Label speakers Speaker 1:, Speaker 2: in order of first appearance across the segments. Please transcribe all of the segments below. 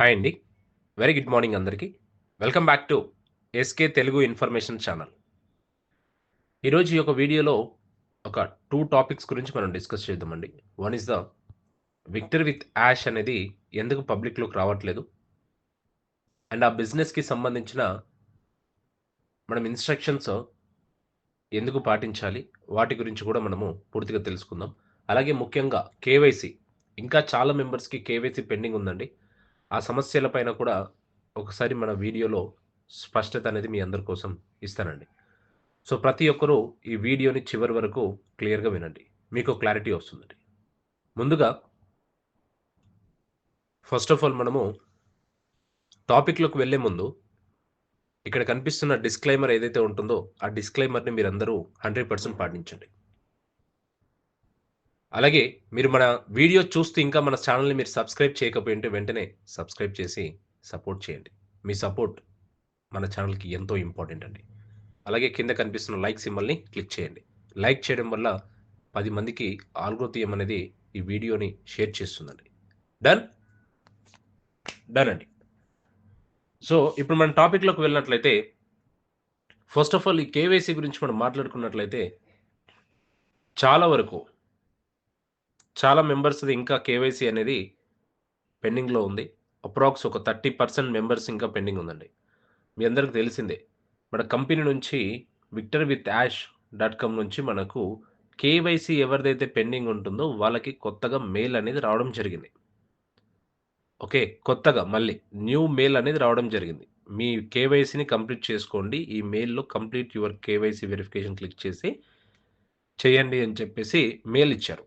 Speaker 1: Hi అండి. Very good morning అందరికీ. Welcome back to SK Telugu information channel. ఈరోజు ఈ యొక్క వీడియోలో ఒక టూ టాపిక్స్ గురించి మనం డిస్కస్ చేద్దామండి. One is the victor with ash అనేది ఎందుకు పబ్లిక్లోకి రావట్లేదు? అండ్ ఆ బిజినెస్కి సంబంధించిన మనం ఇన్స్ట్రక్షన్స్ ఎందుకు పాటించాలి? వాటి గురించి కూడా మనము పూర్తిగా తెలుసుకుందాం. అలాగే ముఖ్యంగా కేవైసీ. ఇంకా చాలా మెంబర్స్కి కేవైసీ పెండింగ్ ఉందండి. ఆ సమస్యలపైన కూడా ఒకసారి మన వీడియోలో స్పష్టత అనేది మీ అందరి కోసం ఇస్తానండి. సో ప్రతి ఒక్కరూ ఈ వీడియోని చివరి వరకు క్లియర్గా వినండి. మీకు క్లారిటీ వస్తుందండి. ముందుగా ఫస్ట్ ఆఫ్ ఆల్ మనము టాపిక్లోకి వెళ్ళే ముందు ఇక్కడ కనిపిస్తున్న డిస్క్లైమర్ ఏదైతే ఉంటుందో ఆ డిస్క్లైమర్ని మీరందరూ హండ్రెడ్ పర్సెంట్ పాటించండి. అలాగే మీరు మన వీడియో చూస్తూ ఇంకా మన ఛానల్ని మీరు సబ్స్క్రైబ్ చేయకపోయింటే వెంటనే సబ్స్క్రైబ్ చేసి సపోర్ట్ చేయండి. మీ సపోర్ట్ మన ఛానల్కి ఎంతో ఇంపార్టెంట్ అండి. అలాగే కింద కనిపిస్తున్న లైక్ సింబల్ని క్లిక్ చేయండి. లైక్ చేయడం వల్ల పది మందికి ఆల్గోతియం అనేది ఈ వీడియోని షేర్ చేస్తుందండి. డన్? డన్ అండి. సో ఇప్పుడు మన టాపిక్లోకి వెళ్ళినట్లయితే ఫస్ట్ ఆఫ్ ఆల్ ఈ కేవైసీ గురించి మనం మాట్లాడుకున్నట్లయితే చాలా వరకు చాలా మెంబర్స్ది ఇంకా కేవైసీ అనేది పెండింగ్లో ఉంది. అప్రాక్స్ ఒక థర్టీ పర్సెంట్ మెంబర్స్ ఇంకా పెండింగ్ ఉందండి. మీ అందరికి తెలిసిందే మన కంపెనీ నుంచి victor with ash dot com నుంచి మనకు కేవైసీ ఎవరిదైతే పెండింగ్ ఉంటుందో వాళ్ళకి కొత్తగా మెయిల్ అనేది రావడం జరిగింది. ఓకే కొత్తగా మళ్ళీ న్యూ మెయిల్ అనేది రావడం జరిగింది. మీ కేవైసీని కంప్లీట్ చేసుకోండి. ఈ మెయిల్లో complete your KYC verification click చేసి చేయండి అని చెప్పేసి మెయిల్ ఇచ్చారు.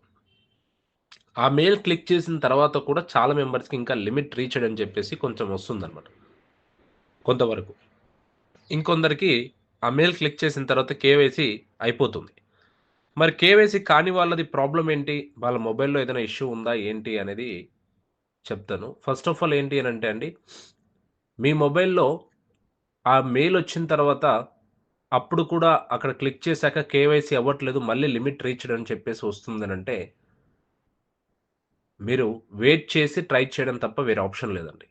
Speaker 1: ఆ మెయిల్ క్లిక్ చేసిన తర్వాత కూడా చాలా మెంబర్స్కి ఇంకా లిమిట్ రీచ్ అని చెప్పేసి కొంచెం వస్తుందన్నమాట. కొంతవరకు. ఇంకొందరికి ఆ మెయిల్ క్లిక్ చేసిన తర్వాత కేవైసీ అయిపోతుంది. మరి కేవైసీ కాని వాళ్ళది ప్రాబ్లం ఏంటి? వాళ్ళ మొబైల్లో ఏదైనా ఇష్యూ ఉందా? ఏంటి? అనేది చెప్తాను. ఫస్ట్ ఆఫ్ ఆల్ ఏంటి అని అంటే అండి మీ మొబైల్లో ఆ మెయిల్ వచ్చిన తర్వాత అప్పుడు కూడా అక్కడ క్లిక్ చేశాక కేవైసీ అవ్వట్లేదు మళ్ళీ లిమిట్ రీచ్డ్ అని చెప్పేసి వస్తుందని అంటే మీరు వెయిట్ చేసి ట్రై చేయడం తప్ప వేరే ఆప్షన్ లేదండి.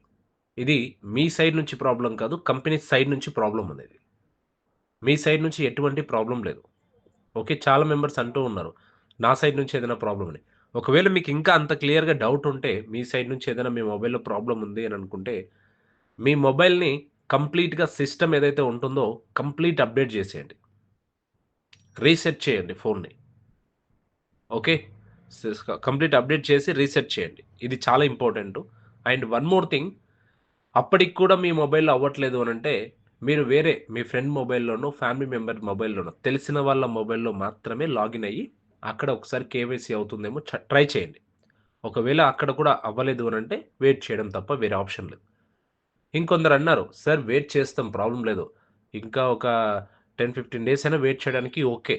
Speaker 1: ఇది మీ సైడ్ నుంచి ప్రాబ్లం కాదు కంపెనీ సైడ్ నుంచి ప్రాబ్లం అనేది. మీ సైడ్ నుంచి ఎటువంటి ప్రాబ్లం లేదు. ఓకే చాలా మెంబర్స్ అంటూ ఉన్నారు నా సైడ్ నుంచి ఏదైనా ప్రాబ్లం అని. ఒకవేళ మీకు ఇంకా అంత క్లియర్గా డౌట్ ఉంటే మీ సైడ్ నుంచి ఏదైనా మీ మొబైల్లో ప్రాబ్లం ఉంది అని అనుకుంటే మీ మొబైల్ని కంప్లీట్గా సిస్టమ్ ఏదైతే ఉంటుందో కంప్లీట్ అప్డేట్ చేసేయండి. రీసెట్ చేయండి ఫోన్ని ఓకే కంప్లీట్ అప్డేట్ చేసి రీసెట్ చేయండి. ఇది చాలా important. And one more thing అప్పటికి కూడా మీ మొబైల్లో అవ్వట్లేదు అని అంటే మీరు వేరే మీ ఫ్రెండ్ మొబైల్లోనో ఫ్యామిలీ మెంబర్ మొబైల్లోనో తెలిసిన వాళ్ళ మొబైల్లో మాత్రమే లాగిన్ అయ్యి అక్కడ ఒకసారి కేవైసీ అవుతుందేమో ట్రై చేయండి. ఒకవేళ అక్కడ కూడా అవ్వలేదు అని అంటే వెయిట్ చేయడం తప్ప వేరే ఆప్షన్ లేదు. ఇంకొందరు అన్నారు సార్ వెయిట్ చేస్తాం ప్రాబ్లం లేదు. ఇంకా ఒక టెన్ ఫిఫ్టీన్ డేస్ అయినా వెయిట్ చేయడానికి ఓకే.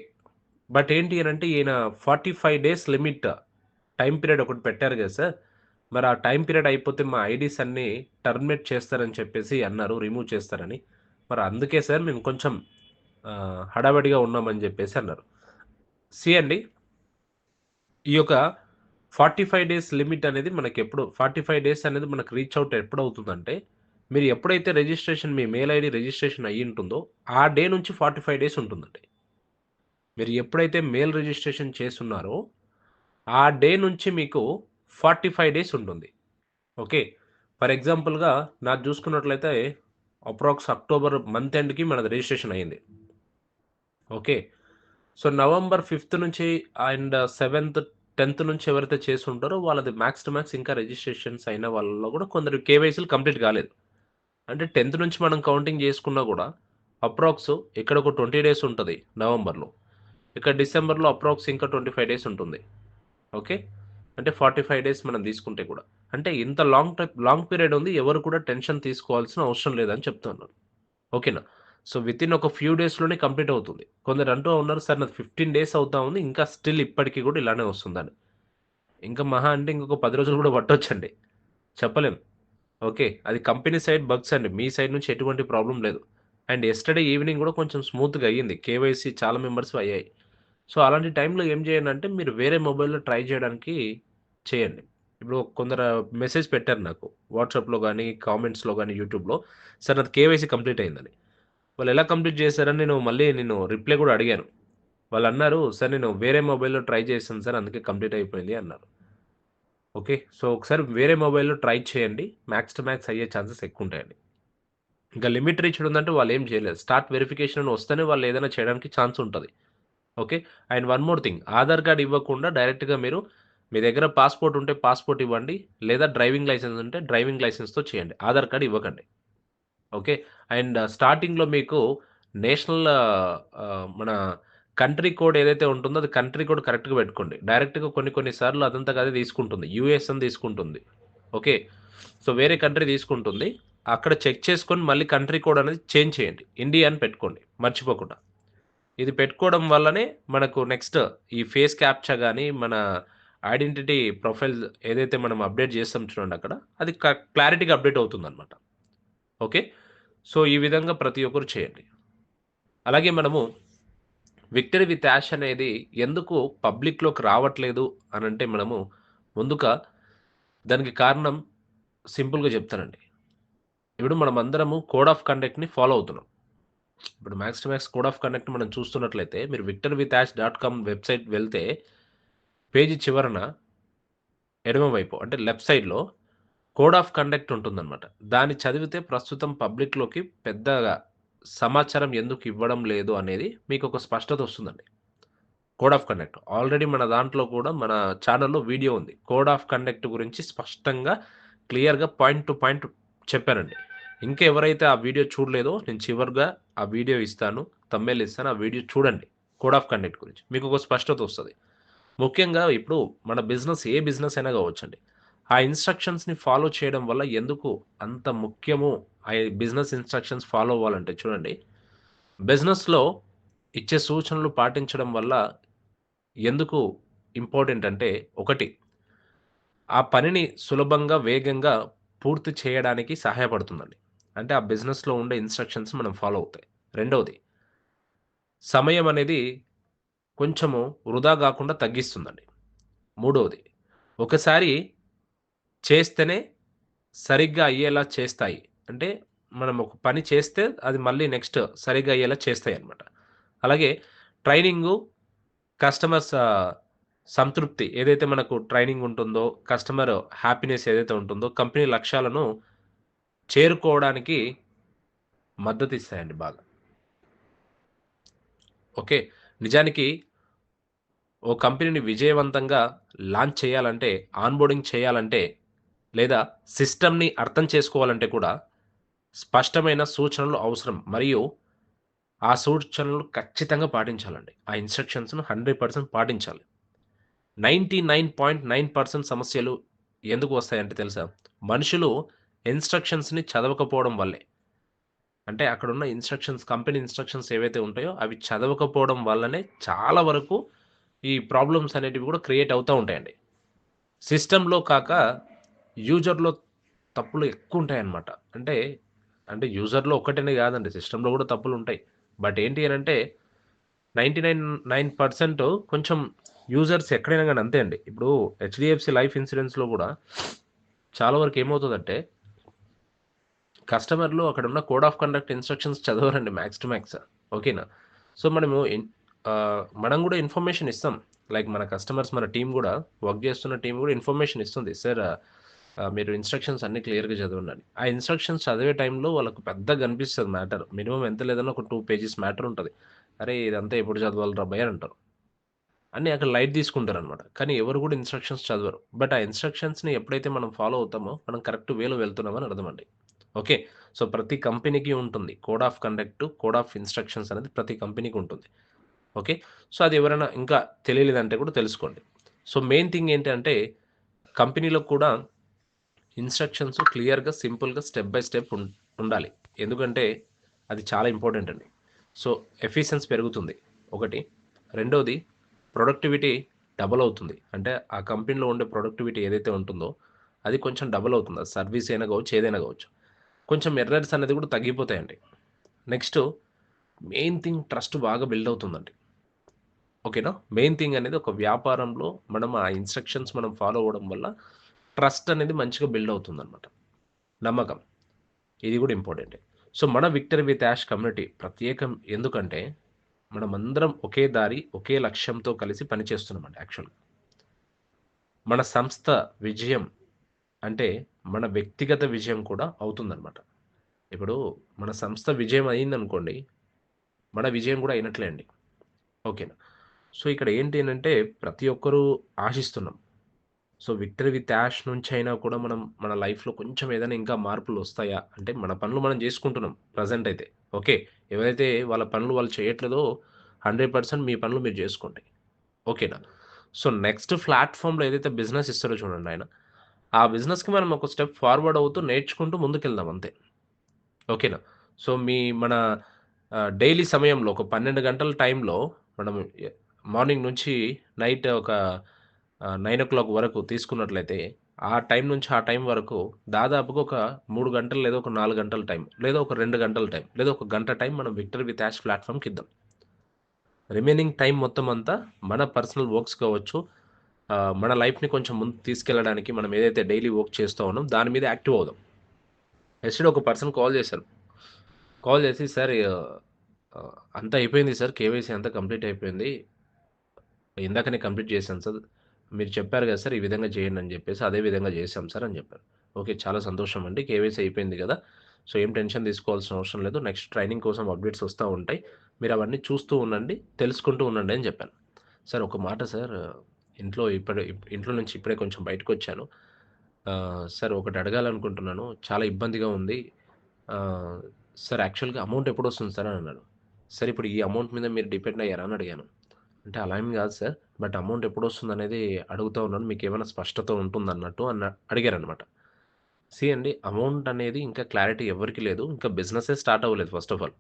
Speaker 1: బట్ ఏంటి అని అంటే ఈయన forty five days limit time period ఒకటి పెట్టారు కదా సార్. మరి ఆ టైం పీరియడ్ అయిపోతే మా ఐడీస్ అన్నీ టర్మినేట్ చేస్తారని చెప్పేసి అన్నారు రిమూవ్ చేస్తారని. మరి అందుకే సార్ మేము కొంచెం హడావడిగా ఉన్నామని చెప్పేసి అన్నారు. సి అండి ఈ యొక్క ఫార్టీ ఫైవ్ డేస్ లిమిట్ అనేది మనకి ఎప్పుడు ఫార్టీ ఫైవ్ డేస్ అనేది మనకు రీచ్ అవుట్ ఎప్పుడు అవుతుందంటే మీరు ఎప్పుడైతే రిజిస్ట్రేషన్ మీ మెయిల్ ఐడి రిజిస్ట్రేషన్ అయ్యి ఉంటుందో ఆ డే నుంచి ఫార్టీ ఫైవ్ డేస్ ఉంటుందండి. మీరు ఎప్పుడైతే మెయిల్ రిజిస్ట్రేషన్ చేస్తున్నారో ఆ డే నుంచి మీకు ఫార్టీ ఫైవ్ డేస్ ఉంటుంది. ఓకే? ఫర్ ఎగ్జాంపుల్గా నాకు చూసుకున్నట్లయితే అప్రాక్స్ అక్టోబర్ మంత్ ఎండ్కి మనది రిజిస్ట్రేషన్ అయ్యింది. ఓకే? సో నవంబర్ ఫిఫ్త్ నుంచి అండ్ సెవెంత్ టెన్త్ నుంచి ఎవరైతే చేసి ఉంటారో వాళ్ళది మ్యాక్స్ టు మ్యాక్స్ ఇంకా రిజిస్ట్రేషన్స్ అయిన వాళ్ళలో కూడా కొందరు కేవైసీలు కంప్లీట్ కాలేదు. అంటే టెన్త్ నుంచి మనం కౌంటింగ్ చేసుకున్నా కూడా అప్రాక్స్ ఇక్కడ ఒక ట్వంటీ డేస్ ఉంటుంది నవంబర్లో ఇక్కడ డిసెంబర్లో అప్రాక్స్ ఇంకా ట్వంటీ ఫైవ్ డేస్ ఉంటుంది. ఓకే? అంటే ఫార్టీ ఫైవ్ డేస్ మనం తీసుకుంటే కూడా. అంటే ఇంత లాంగ్ టైప్ లాంగ్ పీరియడ్ ఉంది ఎవరు కూడా టెన్షన్ తీసుకోవాల్సిన అవసరం లేదని చెప్తున్నారు. ఓకేనా? సో విత్ ఇన్ ఒక ఫ్యూ డేస్లోనే కంప్లీట్ అవుతుంది. కొందరు అంటూ ఉన్నారు సార్ నాకు ఫిఫ్టీన్ డేస్ అవుతా ఉంది ఇంకా స్టిల్ ఇప్పటికీ కూడా ఇలానే వస్తుందని. ఇంకా మహా అంటే ఇంకొక పది రోజులు కూడా పట్టొచ్చండి. చెప్పలేం. ఓకే? అది కంపెనీ సైడ్ బగ్స్ అండి. మీ సైడ్ నుంచి ఎటువంటి ప్రాబ్లం లేదు. అండ్ ఎస్టర్డే ఈవినింగ్ కూడా కొంచెం స్మూత్గా అయ్యింది. కేవైసీ చాలా మెంబర్స్ అయ్యాయి. సో అలాంటి టైంలో ఏం చేయండి అంటే మీరు వేరే మొబైల్లో ట్రై చేయడానికి చేయండి ఇప్పుడు కొందరు మెసేజ్ పెట్టారు నాకు వాట్సాప్‌లో కానీ కామెంట్స్‌లో కానీ యూట్యూబ్‌లో సార్ నాది కేవైసీ కంప్లీట్ అయిందని. వాళ్ళు ఎలా కంప్లీట్ చేశారని నేను మళ్ళీ నేను రిప్లై కూడా అడిగాను. వాళ్ళు అన్నారు సార్ నేను వేరే మొబైల్‌లో ట్రై చేశాను సార్ అందుకే కంప్లీట్ అయిపోయింది అన్నారు. ఓకే. సో, ఒకసారి వేరే మొబైల్‌లో ట్రై చేయండి. మ్యాక్స్ టు మ్యాక్స్ అయ్యే ఛాన్సెస్ ఎక్కువ ఉంటాయండి ఇంకా లిమిట్ రీచ్ ఉందంటే ఏం చేయలేదు స్టార్ట్ వెరిఫికేషన్ వస్తేనే వాళ్ళు ఏదైనా చేయడానికి ఛాన్స్ ఉంటుంది okay. And one more thing Aadhaar card ఇవ్వకుండా డైరెక్ట్‌గా మీరు మీ దగ్గర పాస్‌పోర్ట్ ఉంటే పాస్‌పోర్ట్ ఇవ్వండి. లేదా డ్రైవింగ్ లైసెన్స్ ఉంటే డ్రైవింగ్ లైసెన్స్‌తో చేయండి. ఆధార్ కార్డ్ ఇవ్వకండి. ఓకే. అండ్ స్టార్టింగ్‌లో మీకు నేషనల్ మన కంట్రీ కోడ్ ఏదైతే ఉంటుందో అది కంట్రీ కోడ్ కరెక్ట్‌గా పెట్టుకోండి. డైరెక్ట్‌గా కొన్ని కొన్ని సార్లు అదంతా కదే తీసుకుంటుంది. యూఎస్ అని తీసుకుంటుంది. ఓకే. సో, వేరే కంట్రీ తీసుకుంటుంది. అక్కడ చెక్ చేసుకొని మళ్ళీ కంట్రీ కోడ్ అనేది చేంజ్ చేయండి. ఇండియా అని పెట్టుకోండి మర్చిపోకుండా. ఇది పెట్టుకోవడం వల్లనే మనకు నెక్స్ట్ ఈ ఫేస్ క్యాప్చర్ కానీ మన ఐడెంటిటీ ప్రొఫైల్ ఏదైతే మనం అప్డేట్ చేస్తాం చూడండి అక్కడ అది క క్లారిటీగా అప్డేట్ అవుతుందన్నమాట. ఓకే. సో, ఈ విధంగా ప్రతి ఒక్కరు చేయండి. అలాగే మనము విక్టరీ విత్ యాష్ అనేది ఎందుకు పబ్లిక్‌లోకి రావట్లేదు అని అంటే మనము ముందుగా దానికి కారణం సింపుల్‌గా చెప్తానండి. ఇప్పుడు మనం అందరము కోడ్ ఆఫ్ కండక్ట్‌ని ఫాలో అవుతున్నాం. ఇప్పుడు max to max code of connect మనం చూస్తున్నట్లయితే మీరు victor with ash dot com website వెళ్తే పేజీ చివరన ఎడమవైపు అంటే లెఫ్ట్ సైడ్‌లో కోడ్ ఆఫ్ కండక్ట్ ఉంటుందన్నమాట. దాన్ని చదివితే ప్రస్తుతం పబ్లిక్‌లోకి పెద్దగా సమాచారం ఎందుకు ఇవ్వడం లేదు అనేది మీకు ఒక స్పష్టత వస్తుందండి. Code of conduct. ఆల్రెడీ మన దాంట్లో కూడా మన ఛానల్లో వీడియో ఉంది. కోడ్ ఆఫ్ కండక్ట్ గురించి స్పష్టంగా క్లియర్‌గా పాయింట్ టు పాయింట్ చెప్పానండి. ఇంకా ఎవరైతే ఆ వీడియో చూడలేదో నేను చివరిగా ఆ వీడియో ఇస్తాను. థంబ్‌నెయిల్ ఇస్తాను. ఆ వీడియో చూడండి. కోడ్ ఆఫ్ కండక్ట్ గురించి. మీకు ఒక స్పష్టత వస్తుంది ముఖ్యంగా ఇప్పుడు మన బిజినెస్ ఏ బిజినెస్ అయినా కావచ్చండి. ఆ ఇన్‌స్ట్రక్షన్స్‌ని ఫాలో చేయడం వల్ల ఎందుకు అంత ముఖ్యము ఆ బిజినెస్ ఇన్‌స్ట్రక్షన్స్ ఫాలో అవ్వాలంటే చూడండి. బిజినెస్‌లో ఇచ్చే సూచనలు పాటించడం వల్ల ఎందుకు ఇంపార్టెంట్ అంటే ఒకటి ఆ పనిని సులభంగా, వేగంగా పూర్తి చేయడానికి సహాయపడుతుందండి. అంటే ఆ బిజినెస్‌లో ఉండే ఇన్‌స్ట్రక్షన్స్ మనం ఫాలో అవుతాయి. రెండవది సమయం అనేది కొంచెము వృధా కాకుండా తగ్గిస్తుందండి. మూడవది ఒకసారి చేస్తేనే సరిగ్గా అయ్యేలా చేస్తాయి. అంటే మనం ఒక పని చేస్తే అది మళ్ళీ నెక్స్ట్ సరిగ్గా అయ్యేలా చేస్తాయి అనమాట అలాగే ట్రైనింగు కస్టమర్స్ సంతృప్తి ఏదైతే మనకు ట్రైనింగ్ ఉంటుందో, కస్టమర్ హ్యాపీనెస్ ఏదైతే ఉంటుందో కంపెనీ లక్ష్యాలను చేరుకోవడానికి మద్దతు ఇస్తాయండి బాగా. ఓకే. నిజానికి ఓ కంపెనీని విజయవంతంగా లాంచ్ చేయాలంటే, ఆన్‌బోర్డింగ్ చేయాలంటే, లేదా సిస్టమ్‌ని అర్థం చేసుకోవాలంటే కూడా స్పష్టమైన సూచనలు అవసరం. మరియు ఆ సూచనలు ఖచ్చితంగా పాటించాలండి. ఆ ఇన్‌స్ట్రక్షన్స్‌ను 100% పాటించాలి. 99.9% సమస్యలు ఎందుకు వస్తాయంటే తెలుసా? మనుషులు ఇన్‌స్ట్రక్షన్స్‌ని చదవకపోవడం వల్లే. అంటే అక్కడున్న ఇన్‌స్ట్రక్షన్స్ కంపెనీ ఇన్‌స్ట్రక్షన్స్ ఏవైతే ఉంటాయో అవి చదవకపోవడం వల్లనే చాలా వరకు ఈ ప్రాబ్లమ్స్ అనేటివి కూడా క్రియేట్ అవుతూ ఉంటాయండి. సిస్టంలో కాక యూజర్‌లో తప్పులు ఎక్కువ ఉంటాయన్నమాట అంటే, అంటే యూజర్‌లో ఒక్కటనే కాదండి. సిస్టంలో కూడా తప్పులు ఉంటాయి బట్ ఏంటి అని అంటే నైంటీ నైన్ నైన్ పర్సెంట్ కొంచెం యూజర్స్ ఎక్కడైనా కానీ అంతే అండి. ఇప్పుడు హెచ్డిఎఫ్సి లైఫ్ ఇన్సూరెన్స్లో కూడా చాలా వరకు ఏమవుతుందంటే కస్టమర్‌లు అక్కడ ఉన్న కోడ్ ఆఫ్ కండక్ట్ ఇన్‌స్ట్రక్షన్స్ చదవరండి మ్యాక్స్ టు మ్యాక్స్. ఓకేనా? సో, మనము మనం కూడా ఇన్ఫర్మేషన్ ఇస్తాం. లైక్ మన కస్టమర్స్ మన టీం కూడా వర్క్ చేస్తున్న టీం కూడా ఇన్ఫర్మేషన్ ఇస్తుంది. సార్ మీరు ఇన్‌స్ట్రక్షన్స్ అన్ని క్లియర్‌గా చదవండి ఆ ఇన్‌స్ట్రక్షన్స్ చదివే టైంలో వాళ్ళకు పెద్దగా అనిపిస్తుంది మ్యాటర్. మినిమమ్ ఎంత లేదన్నా ఒక టూ పేజెస్ మ్యాటర్ ఉంటుంది అరే! ఇదంతా ఎప్పుడు చదవాలిరా భయ్ అని అంటారు. అన్ని అక్కడ లైట్ తీసుకుంటారనమాట. కానీ ఎవరు కూడా ఇన్‌స్ట్రక్షన్స్ చదవరు. బట్ ఆ ఇన్‌స్ట్రక్షన్స్‌ని ఎప్పుడైతే మనం ఫాలో అవుతామో మనం కరెక్ట్ వేలో వెళ్తున్నామని అర్థమండి. ఓకే. సో, ప్రతి కంపెనీకి ఉంటుంది. Code of conduct, code of instructions అనేది ప్రతి కంపెనీకి ఉంటుంది. ఓకే. సో, అది ఎవరైనా ఇంకా తెలియలేదంటే కూడా తెలుసుకోండి. సో, మెయిన్ థింగ్ ఏంటంటే కంపెనీలో కూడా ఇన్‌స్ట్రక్షన్స్ క్లియర్‌గా, సింపుల్‌గా స్టెప్ బై స్టెప్ ఉండాలి. ఎందుకంటే అది చాలా ఇంపార్టెంట్ అండి. సో, ఎఫిషియన్స్ పెరుగుతుంది ఒకటి. రెండోది ప్రొడక్టివిటీ డబుల్ అవుతుంది. అంటే ఆ కంపెనీలో ఉండే ప్రొడక్టివిటీ ఏదైతే ఉంటుందో అది కొంచెం డబుల్ అవుతుంది. సర్వీస్ అయినా కావచ్చు, ఏదైనా కావచ్చు. కొంచెం ఎర్రర్స్ అనేది కూడా తగ్గిపోతాయండి. నెక్స్ట్ మెయిన్ థింగ్ ట్రస్ట్ బాగా బిల్డ్ అవుతుందండి. ఓకేనా? మెయిన్ థింగ్ అనేది ఒక వ్యాపారంలో మనం ఆ ఇన్‌స్ట్రక్షన్స్ మనం ఫాలో అవ్వడం వల్ల ట్రస్ట్ అనేది మంచిగా బిల్డ్ అవుతుందన్నమాట నమ్మకం ఇది కూడా ఇంపార్టెంటే సో మన విక్టరీ విత్ యాష్ కమ్యూనిటీ ప్రత్యేకం ఎందుకంటే మనమందరం ఒకే దారి ఒకే లక్ష్యంతో కలిసి పనిచేస్తున్నామండి యాక్చువల్గా మన సంస్థ విజయం అంటే మన వ్యక్తిగత విజయం కూడా అవుతుందన్నమాట. ఇప్పుడు మన సంస్థ విజయం అయిందనుకోండి మన విజయం కూడా అయినట్లే అండి. ఓకేనా? సో ఇక్కడ ఏంటి అంటే ప్రతి ఒక్కరూ ఆశిస్తున్నాం. సో విక్టరీ విత్ యాష్ నుంచి అయినా కూడా మనం మన లైఫ్లో కొంచెం ఏదైనా ఇంకా మార్పులు వస్తాయా? అంటే మన పనులు మనం చేసుకుంటున్నాం ప్రజెంట్ అయితే. ఓకే ఎవరైతే వాళ్ళ పనులు వాళ్ళు చేయట్లేదో హండ్రెడ్ పర్సెంట్ మీ పనులు మీరు చేసుకోండి. ఓకేనా? సో నెక్స్ట్ ప్లాట్ఫామ్లో ఏదైతే బిజినెస్ ఇస్తారో చూడండి ఆయన. ఆ బిజినెస్కి మనం ఒక స్టెప్ ఫార్వర్డ్ అవుతూ నేర్చుకుంటూ ముందుకెళ్దాం అంతే. ఓకేనా? సో మీ మన డైలీ సమయంలో ఒక పన్నెండు గంటల టైంలో మనం మార్నింగ్ నుంచి నైట్ ఒక నైన్ ఓ క్లాక్ వరకు తీసుకున్నట్లయితే ఆ టైం నుంచి ఆ టైం వరకు దాదాపుగా ఒక మూడు గంటలు లేదా ఒక నాలుగు గంటల టైం లేదా ఒక రెండు గంటల టైం లేదా ఒక గంట టైం మనం విక్టర్ విత్ యాష్ ప్లాట్ఫామ్కి ఇద్దాం. రిమైనింగ్ టైం మొత్తం అంతా మన పర్సనల్ వర్క్స్ కావచ్చు మన లైఫ్ని కొంచెం ముందు తీసుకెళ్ళడానికి మనం ఏదైతే డైలీ వర్క్ చేస్తూ ఉన్నాం దాని మీద యాక్టివ్ అవుదాం. ఎస్టర్డే ఒక పర్సన్ కాల్ చేశారు. కాల్ చేసి సార్ అంతా అయిపోయింది సార్ కేవైసీ అంతా కంప్లీట్ అయిపోయింది. ఇందాకనే కంప్లీట్ చేశాను సార్. మీరు చెప్పారు కదా సార్ ఈ విధంగా చేయండి అని చెప్పేసి అదే విధంగా చేశాం సార్ అని చెప్పారు. ఓకే చాలా సంతోషం అండి. కేవైసీ అయిపోయింది కదా. సో ఏం టెన్షన్ తీసుకోవాల్సిన అవసరం లేదు. నెక్స్ట్ ట్రైనింగ్ కోసం అప్డేట్స్ వస్తూ ఉంటాయి. మీరు అవన్నీ చూస్తూ ఉండండి తెలుసుకుంటూ ఉండండి అని చెప్పాను. సార్ ఒక మాట సార్ ఇంట్లో ఇప్పుడే ఇంట్లో నుంచి ఇప్పుడే కొంచెం బయటకు వచ్చాను సార్ ఒకటి అడగాలనుకుంటున్నాను. చాలా ఇబ్బందిగా ఉంది. సార్ యాక్చువల్గా అమౌంట్ ఎప్పుడు వస్తుంది సార్? అని అన్నాడు. సార్ ఇప్పుడు ఈ అమౌంట్ మీద మీరు డిపెండ్ అయ్యారా? అని అడిగాను. అంటే అలా ఏం కాదు సార్. బట్ అమౌంట్ ఎప్పుడు వస్తుంది అనేది అడుగుతూ ఉన్నాను. మీకు ఏమైనా స్పష్టత ఉంటుంది అన్నట్టు అన్న అడిగారనమాట సి అండి అమౌంట్ అనేది ఇంకా క్లారిటీ ఎవరికి లేదు. ఇంకా బిజినెసే స్టార్ట్ అవ్వలేదు ఫస్ట్ ఆఫ్ ఆల్.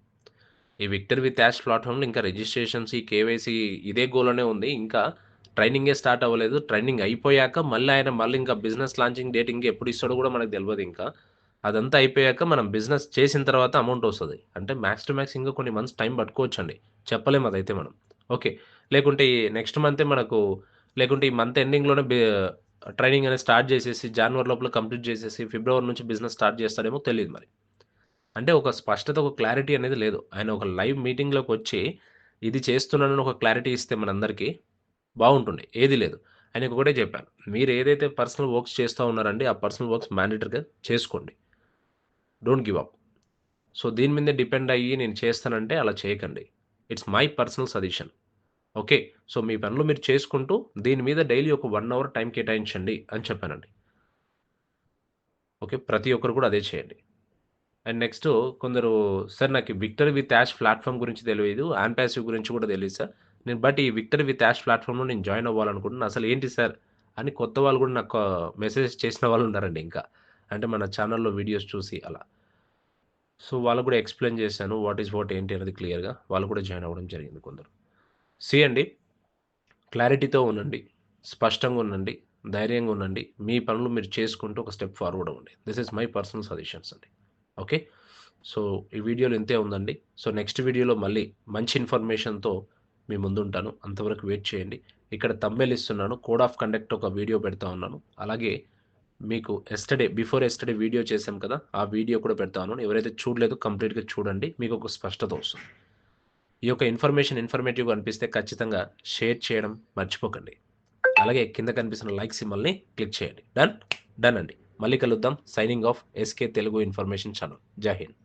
Speaker 1: ఈ విక్టర్ విత్ యాష్ ప్లాట్ఫామ్లో ఇంకా రిజిస్ట్రేషన్స్ ఈ కేవైసీ ఇదే గోల్లోనే ఉంది. ఇంకా ట్రైనింగే స్టార్ట్ అవ్వలేదు. ట్రైనింగ్ అయిపోయాక మళ్ళీ ఆయన మళ్ళీ ఇంకా బిజినెస్ లాంచింగ్ డేట్ ఇంకా ఎప్పుడు ఇస్తాడో కూడా మనకు తెలియదు ఇంకా. అదంతా అయిపోయాక మనం బిజినెస్ చేసిన తర్వాత అమౌంట్ వస్తుంది. అంటే మ్యాక్స్ టు మ్యాక్స్ ఇంకా కొన్ని మంత్స్ టైం పట్టుకోవచ్చు అండి చెప్పలేము అదైతే మనం. ఓకే. లేకుంటే ఈ నెక్స్ట్ మంతే మనకు లేకుంటే ఈ మంత్ ఎండింగ్లోనే ట్రైనింగ్ అనేది స్టార్ట్ చేసేసి జనవరి లోపల కంప్లీట్ చేసేసి ఫిబ్రవరి నుంచి బిజినెస్ స్టార్ట్ చేస్తాడేమో తెలియదు మరి. అంటే ఒక స్పష్టత ఒక క్లారిటీ అనేది లేదు. ఆయన ఒక లైవ్ మీటింగ్లోకి వచ్చి ఇది చేస్తున్నానని ఒక క్లారిటీ ఇస్తే మనందరికీ. బాగుంటుండే. ఏది లేదు. ఆయనకు ఒకటే చెప్పాను. మీరు ఏదైతే పర్సనల్ వర్క్స్ చేస్తూ ఉన్నారండి ఆ పర్సనల్ వర్క్స్ మ్యాండేటరీగా చేసుకోండి. Don't give up. సో దీని మీదే డిపెండ్ అయ్యి నేను చేస్తానంటే అలా చేయకండి. It's my personal suggestion. Okay? So మీ పనులు మీరు చేసుకుంటూ దీని మీద డైలీ ఒక వన్ అవర్ టైం కేటాయించండి అని చెప్పానండి. ఓకే? ప్రతి ఒక్కరు కూడా అదే చేయండి. అండ్ నెక్స్ట్ కొందరు సార్ నాకు విక్టరీ విత్ యాష్ ప్లాట్ఫామ్ గురించి తెలియదు ఆంపాసివ్ గురించి కూడా తెలియదు సార్. నేను బట్ ఈ విక్టరీ విత్ యాష్ ప్లాట్ఫామ్లో నేను జాయిన్ అవ్వాలనుకుంటున్నాను అసలు ఏంటి సార్? అని కొత్త వాళ్ళు కూడా నాకు మెసేజ్ చేసిన వాళ్ళు ఉన్నారండి ఇంకా. అంటే మన ఛానల్లో వీడియోస్ చూసి అలా. సో వాళ్ళు కూడా ఎక్స్ప్లెయిన్ చేశాను వాట్ ఈస్ వాట్ ఏంటి అనేది క్లియర్గా. వాళ్ళు కూడా జాయిన్ అవ్వడం జరిగింది కొందరు. సి అండి క్లారిటీతో ఉండండి స్పష్టంగా ఉండండి ధైర్యంగా ఉండండి. మీ పనులు మీరు చేసుకుంటూ ఒక స్టెప్ ఫార్వర్డ్ అవ్వండి. This is my personal suggestions అండి. ఓకే? సో ఈ వీడియోలో ఇంతే ఉందండి. సో నెక్స్ట్ వీడియోలో మళ్ళీ మంచి ఇన్ఫర్మేషన్తో మీ ముందు ఉంటాను. అంతవరకు వెయిట్ చేయండి. ఇక్కడ తంబెల్ ఇస్తున్నాను. కోడ్ ఆఫ్ కండక్ట్ ఒక వీడియో పెడతా ఉన్నాను. అలాగే మీకు ఎస్టర్డే బిఫోర్ ఎస్టర్డే వీడియో చేశాం కదా ఆ వీడియో కూడా పెడతా ఉన్నాను. ఎవరైతే చూడలేదు కంప్లీట్గా చూడండి. మీకు ఒక స్పష్టత వస్తుంది. ఈ యొక్క ఇన్ఫర్మేషన్ ఇన్ఫర్మేటివ్గా అనిపిస్తే ఖచ్చితంగా షేర్ చేయడం మర్చిపోకండి. అలాగే కింద కనిపిస్తున్న లైక్ సిమ్మల్ని క్లిక్ చేయండి. డన్ డన్ అండి. మళ్ళీ కలుద్దాం. Signing off SK Telugu information channel జై హింద్